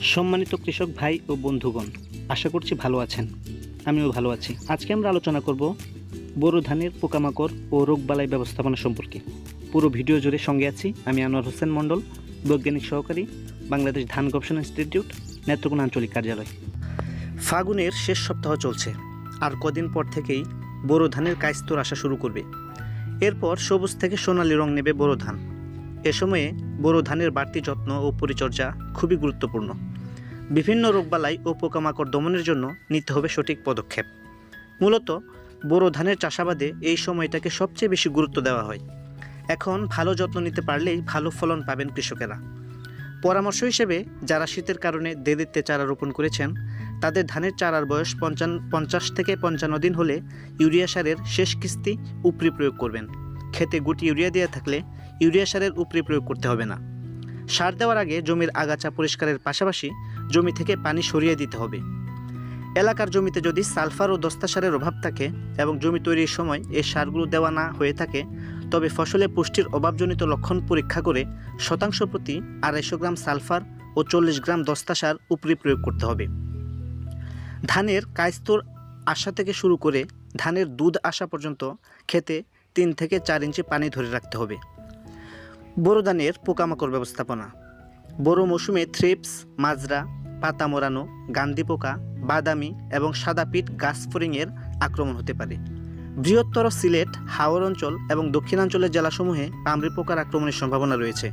সম্মানিত কৃষক ভাই ও বন্ধুগণ, আশা করছি ভালো আছেন। আমিও ভালো আছি। আজকে আমরা আলোচনা করব বোরো ধানের পোকামাকড় ও রোগবালাই ব্যবস্থাপনা সম্পর্কে। পুরো ভিডিও জুড়ে সঙ্গে আছি আমি আনোয়ার হোসেন মণ্ডল, বৈজ্ঞানিক সহকারী, বাংলাদেশ ধান গবেষণা ইনস্টিটিউট, নেত্রকোনা আঞ্চলিক কার্যালয়। ফাগুনের শেষ সপ্তাহ চলছে, আর কদিন পর থেকেই বোরো ধানের কায়স্তর আসা শুরু করবে। এরপর সবুজ থেকে সোনালি রং নেবে বোরো ধান। এ সময়ে বোরো ধানের বাড়তি যত্ন ও পরিচর্যা খুবই গুরুত্বপূর্ণ। বিভিন্ন রোগবালাই ও পোকামাকড় দমনের জন্য নিতে হবে সঠিক পদক্ষেপ। মূলত, বোরো ধানের চাষাবাদে এই সময়টাকে সবচেয়ে বেশি গুরুত্ব দেওয়া হয়। এখন ভালো যত্ন নিতে পারলেই ভালো ফলন পাবেন কৃষকেরা। পরামর্শ হিসেবে, যারা শীতের কারণে দেদিতে চারা রোপণ করেছেন, তাদের ধানের চারার বয়স পঞ্চান, পঞ্চাশ থেকে পঞ্চান্ন দিন হলে ইউরিয়া সারের শেষ কিস্তি উপরি প্রয়োগ করবেন। খেতে গুটি ইউরিয়া দেওয়া থাকলে ইউরিয়া সারের উপরে প্রয়োগ করতে হবে না। সার দেওয়ার আগে জমির আগাছা পরিষ্কারের পাশাপাশি জমি থেকে পানি সরিয়ে দিতে হবে। এলাকার জমিতে যদি সালফার ও দস্তা সারের অভাব থাকে এবং জমি তৈরির সময় এই সারগুলো দেওয়া না হয়ে থাকে, তবে ফসলে পুষ্টির অভাবজনিত লক্ষণ পরীক্ষা করে শতাংশ প্রতি আড়াইশো গ্রাম সালফার ও চল্লিশ গ্রাম দস্তা সার উপরে প্রয়োগ করতে হবে। ধানের কায়স্তর আসা থেকে শুরু করে ধানের দুধ আসা পর্যন্ত খেতে তিন থেকে চার ইঞ্চি পানি ধরে রাখতে হবে। বোরো ধানের পোকামাকড় ব্যবস্থাপনা। বোরো মৌসুমে থ্রিপস, মাজরা, পাতা মোড়ানো, গান্ধি পোকা, বাদামি এবং সাদা পিট গাছ ফরিংয়ের আক্রমণ হতে পারে। বৃহত্তর সিলেট, হাওর অঞ্চল এবং দক্ষিণাঞ্চলের জেলাসমূহে পামরি পোকার আক্রমণের সম্ভাবনা রয়েছে।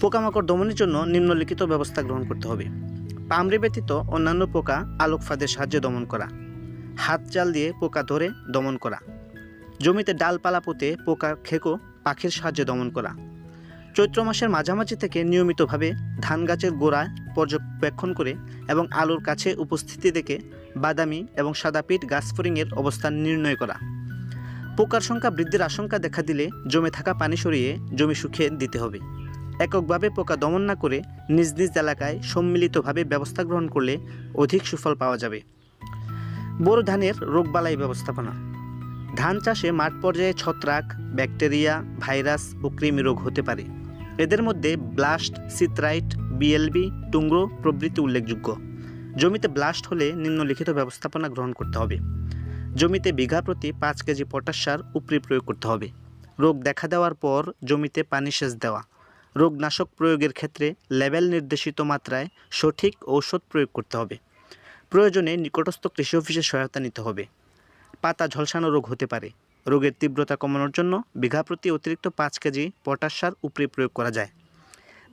পোকামাকড় দমনের জন্য নিম্নলিখিত ব্যবস্থা গ্রহণ করতে হবে। পামরি ব্যতীত অন্যান্য পোকা আলোক ফাঁদের সাহায্যে দমন করা। হাত জাল দিয়ে পোকা ধরে দমন করা। জমিতে ডালপালা পুঁতে পোকা খেকো পাখির সাহায্যে দমন করা। চৈত্র মাসের মাঝামাঝি থেকে নিয়মিতভাবে ধান গাছের গোড়া পর্যবেক্ষণ করে এবং আলুর কাছে উপস্থিতি দেখে বাদামি এবং সাদা পিট গাছফড়িংয়ের অবস্থান নির্ণয় করা। পোকার সংখ্যা বৃদ্ধির আশঙ্কা দেখা দিলে জমে থাকা পানি সরিয়ে জমি শুকিয়ে দিতে হবে। এককভাবে পোকা দমন না করে নিজ নিজ এলাকায় সম্মিলিতভাবে ব্যবস্থা গ্রহণ করলে অধিক সুফল পাওয়া যাবে। বোরো ধানের রোগবালাই ব্যবস্থাপনা। ধান চাষে মাঠ পর্যায়ে ছত্রাক, ব্যাকটেরিয়া, ভাইরাস ও কৃমি রোগ হতে পারে। এদের মধ্যে ব্লাস্ট সিত্রাইট বিএলবি টুংরো প্রভৃতি উল্লেখযোগ্য। জমিতে ব্লাস্ট হলে নিম্নলিখিত ব্যবস্থাপনা গ্রহণ করতে হবে। জমিতে বিঘা প্রতি পাঁচ কেজি পটাশ সার উপরি প্রয়োগ করতে হবে। রোগ দেখা দেওয়ার পর জমিতে পানি সেচ দেওয়া। রোগনাশক প্রয়োগের ক্ষেত্রে লেভেল নির্দেশিত মাত্রায় সঠিক ঔষধ প্রয়োগ করতে হবে। প্রয়োজনে নিকটস্থ কৃষি অফিসের সহায়তা নিতে হবে। পাতা ঝলসানো রোগ হতে পারে। রোগের তীব্রতা কমানোর জন্য বিঘা প্রতি অতিরিক্ত পাঁচ কেজি পটাশ সার উপরে প্রয়োগ করা যায়।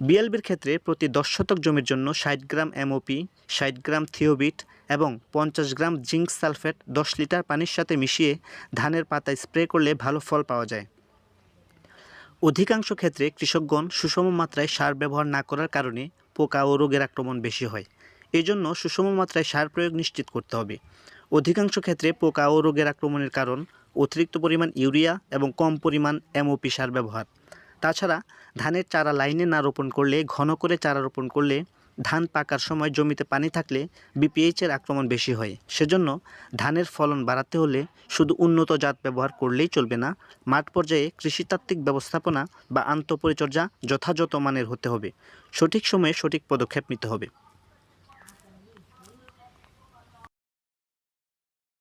বিএলবির ক্ষেত্রে প্রতি দশ শতক জমির জন্য ষাট গ্রাম এমওপি, ষাট গ্রাম থিওবিট এবং পঞ্চাশ গ্রাম জিঙ্ক সালফেট দশ লিটার পানির সাথে মিশিয়ে ধানের পাতায় স্প্রে করলে ভালো ফল পাওয়া যায়। অধিকাংশ ক্ষেত্রে কৃষকগণ সুষম মাত্রায় সার ব্যবহার না করার কারণে পোকা ও রোগের আক্রমণ বেশি হয়। এই জন্য সুষম মাত্রায় সার প্রয়োগ নিশ্চিত করতে হবে। অধিকাংশ ক্ষেত্রে পোকা ও রোগের আক্রমণের কারণ অতিরিক্ত পরিমাণ ইউরিয়া এবং কম পরিমাণ এমওপি সার ব্যবহার। তাছাড়া, ধানের চারা লাইনে না রোপণ করলে, ঘন করে চারা রোপণ করলে ধান পাকার সময় জমিতে পানি থাকলে বিপিএইচের আক্রমণ বেশি হয়। সেজন্য ধানের ফলন বাড়াতে হলে শুধু উন্নত জাত ব্যবহার করলেই চলবে না, মাঠ পর্যায়ে কৃষিতাত্ত্বিক ব্যবস্থাপনা বা আন্তঃপরিচর্যা যথাযথ মানের হতে হবে। সঠিক সময়ে সঠিক পদক্ষেপ নিতে হবে।